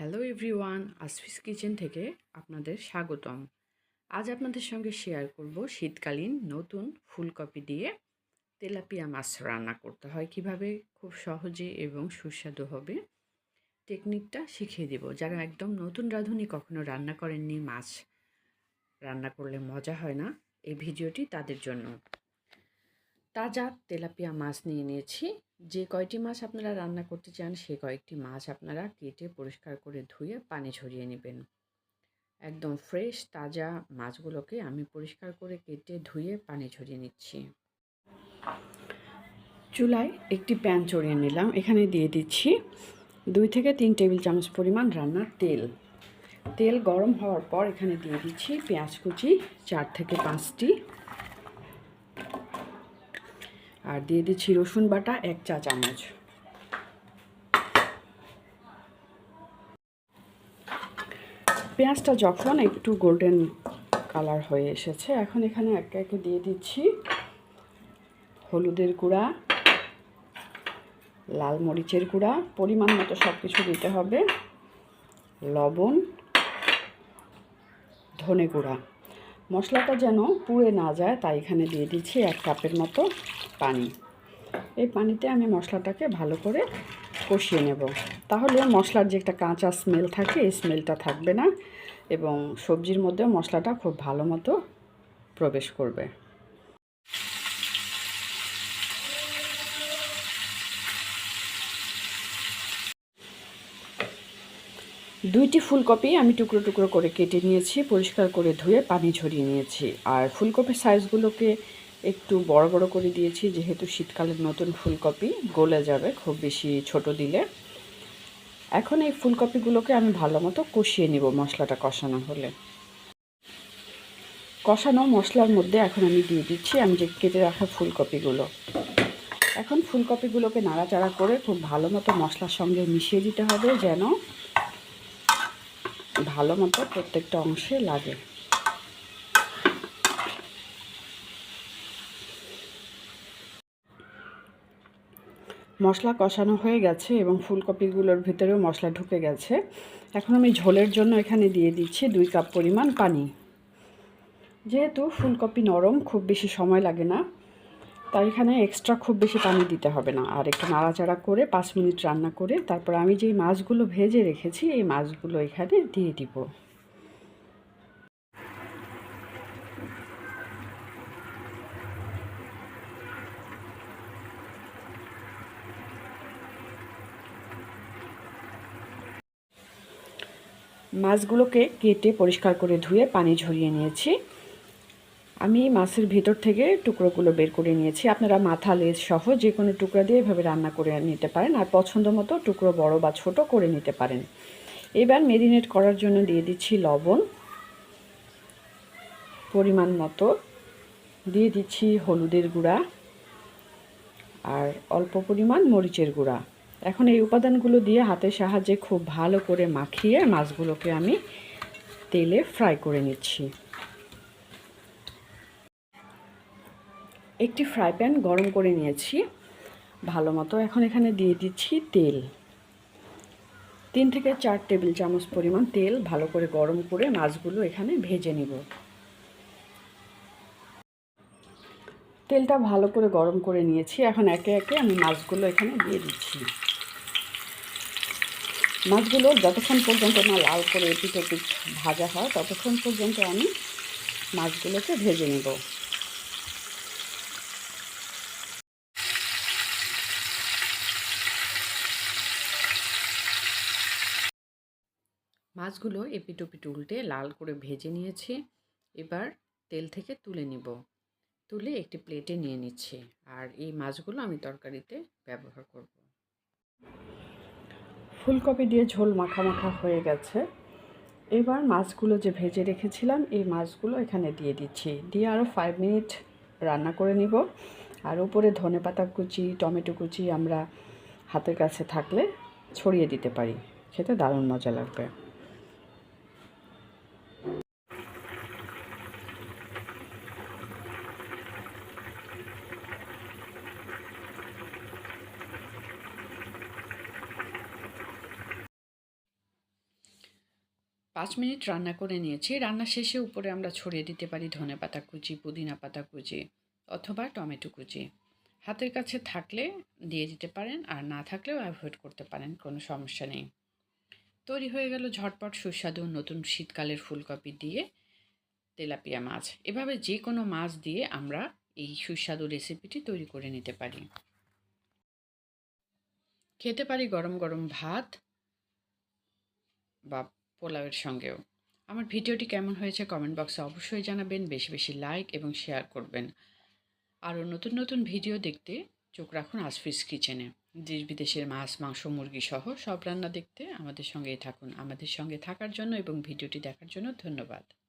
Hello everyone আসফিস kitchen থেকে আপনাদের স্বাগতম। আজ আপনাদের সঙ্গে শেয়ার করব শীতকালীন নতুন ফুলকপি দিয়ে তেলাপিয়া মাছ রান্না করতে হয় কীভাবে, খুব সহজে এবং সুস্বাদু হবে। টেকনিকটা শিখিয়ে দেব। যারা একদম নতুন রাঁধুনি কখনো রান্না করেননি, মাছ রান্না করলে মজা হয় না, এই ভিডিওটি তাদের জন্য। তাজা তেলাপিয়া মাছ নিয়ে নিয়েছি। যে কয়টি মাছ আপনারা রান্না করতে চান, সে কয়েকটি মাছ আপনারা কেটে পরিষ্কার করে ধুয়ে পানি ঝরিয়ে নেবেন। একদম ফ্রেশ, তাজা মাছগুলোকে আমি পরিষ্কার করে কেটে ধুয়ে পানি ঝরিয়ে নিচ্ছি। চুলায় একটি প্যান চড়িয়ে নিলাম। এখানে দিয়ে দিচ্ছি দুই থেকে তিন টেবিল চামচ পরিমাণ রান্নার তেল। তেল গরম হওয়ার পর এখানে দিয়ে দিচ্ছি পেঁয়াজ কুচি, চার থেকে পাঁচটি আর দিয়ে দিচ্ছি রসুন বাটা, এক চা চামচ। পেঁয়াজটা যখন একটু গোল্ডেন কালার হয়ে এসেছে, এখন এখানে একে একে দিয়ে দিচ্ছি হলুদের গুঁড়া, লাল মরিচের গুঁড়া, পরিমাণ মতো সব কিছু দিতে হবে, লবণ, ধনে গুঁড়া। মশলাটা যেন পুড়ে না যায়, তাই এখানে দিয়ে দিচ্ছি এক কাপের মতো পানি। এই পানিতে আমি মশলাটাকে ভালো করে কষিয়ে নেব। তাহলে মশলার যে একটা কাঁচা স্মেল থাকে, এই স্মেলটা থাকবে না এবং সবজির মধ্যেও মশলাটা খুব ভালো মতো প্রবেশ করবে। দুইটি ফুলকপি আমি টুকরো টুকরো করে কেটে নিয়েছি, পরিষ্কার করে ধুয়ে পানি ঝরিয়ে নিয়েছি। আর ফুলকপির সাইজগুলোকে একটু বড় বড় করে দিয়েছি, যেহেতু শীতকালের নতুন ফুলকপি গলে যাবে, খুব বেশি ছোট দিলে। এখন এই ফুলকপিগুলোকে আমি ভালো মতো কষিয়ে নিব মশলাটা কষানো হলে। কষানো মশলার মধ্যে এখন আমি দিয়ে দিচ্ছি, আমি যে কেটে রাখা ফুলকপিগুলো। এখন ফুলকপিগুলোকে নাড়াচাড়া করে খুব ভালো মতো মশলার সঙ্গে মিশিয়ে দিতে হবে যেন ভালো মতো প্রত্যেকটা অংশে লাগে। মশলা কষানো হয়ে গেছে এবং ফুলকপিগুলোর ভিতরেও মশলা ঢুকে গেছে। এখন আমি ঝোলের জন্য এখানে দিয়ে দিচ্ছি দুই কাপ পরিমাণ পানি। যেহেতু ফুলকপি নরম, খুব বেশি সময় লাগে না, তাই এখানে এক্সট্রা খুব বেশি পানি দিতে হবে না। আর একটু নাড়াচাড়া করে পাঁচ মিনিট রান্না করে তারপর আমি যেই মাছগুলো ভেজে রেখেছি, এই মাছগুলো এখানে দিয়ে দিব। মাছগুলোকে কেটে পরিষ্কার করে ধুয়ে পানি ঝরিয়ে নিয়েছি। আমি মাছের ভিতর থেকে টুকরোগুলো বের করে নিয়েছি। আপনারা মাথা, লেজ সহ যে কোনো টুকরা দিয়ে এভাবে রান্না করে নিতে পারেন আর পছন্দ মতো টুকরো বড় বা ছোট করে নিতে পারেন। এবার মেরিনেট করার জন্য দিয়ে দিচ্ছি লবণ। পরিমাণ মতো। দিয়ে দিচ্ছি হলুদের গুঁড়া আর অল্প পরিমাণ মরিচের গুঁড়া। এখন এই উপাদানগুলো দিয়ে হাতের সাহায্যে খুব ভালো করে মাখিয়ে মাছগুলোকে আমি তেলে ফ্রাই করে নিচ্ছি। একটি ফ্রাই প্যান গরম করে নিয়েছি। ভালো মতো এখন এখানে দিয়ে দিচ্ছি তেল। তিন থেকে চার টেবিল চামচ পরিমাণ তেল ভালো করে গরম করে মাছগুলো এখানে ভেজে নিব। তেলটা ভালো করে গরম করে নিয়েছি। এখন একে একে আমি মাছগুলো এখানে দিয়ে দিচ্ছি। মাছগুলো যতক্ষণ পর্যন্ত না লাল করে এপিট ভাজা হয়, ততক্ষণ পর্যন্ত আমি মাছগুলোকে ভেজে নেব। মাছগুলো এপিটোপিট উল্টে লাল করে ভেজে নিয়েছি। এবার তেল থেকে তুলে নিব। তুলে একটি প্লেটে নিয়ে নিচ্ছি। আর এই মাছগুলো আমি তরকারিতে ব্যবহার করব। ফুলকপি দিয়ে ঝোল মাখা মাখা হয়ে গেছে। এবার মাছগুলো যে ভেজে রেখেছিলাম, এই মাছগুলো এখানে দিয়ে দিচ্ছি। দিয়ে আরও ফাইভ মিনিট রান্না করে নিব। আর উপরে ধনে পাতা কুচি, টমেটো কুচি আমরা হাতের কাছে থাকলে ছড়িয়ে দিতে পারি। খেতে দারুণ মজা লাগবে। পাঁচ মিনিট রান্না করে নিয়েছি। রান্না শেষে উপরে আমরা ছড়িয়ে দিতে পারি ধনে পাতা কুচি, পুদিনা পাতা কুচি অথবা টমেটো কুচি। হাতের কাছে থাকলে দিয়ে দিতে পারেন আর না থাকলেও অ্যাভয়েড করতে পারেন, কোনো সমস্যা নেই। তৈরি হয়ে গেল ঝটপট সুস্বাদু নতুন শীতকালের ফুলকপি দিয়ে তেলাপিয়া মাছ। এভাবে যে কোনো মাছ দিয়ে আমরা এই সুস্বাদু রেসিপিটি তৈরি করে নিতে পারি। খেতে পারি গরম গরম ভাত বা পোলাওয়ের সঙ্গেও। আমার ভিডিওটি কেমন হয়েছে কমেন্ট বক্সে অবশ্যই জানাবেন, বেশি বেশি লাইক এবং শেয়ার করবেন। আরও নতুন নতুন ভিডিও দেখতে চোখ রাখুন আসফিস কিচেনে দেশ বিদেশের মাছ, মাংস, মুরগি সহ সব রান্না দেখতে আমাদের সঙ্গেই থাকুন। আমাদের সঙ্গে থাকার জন্য এবং ভিডিওটি দেখার জন্য ধন্যবাদ।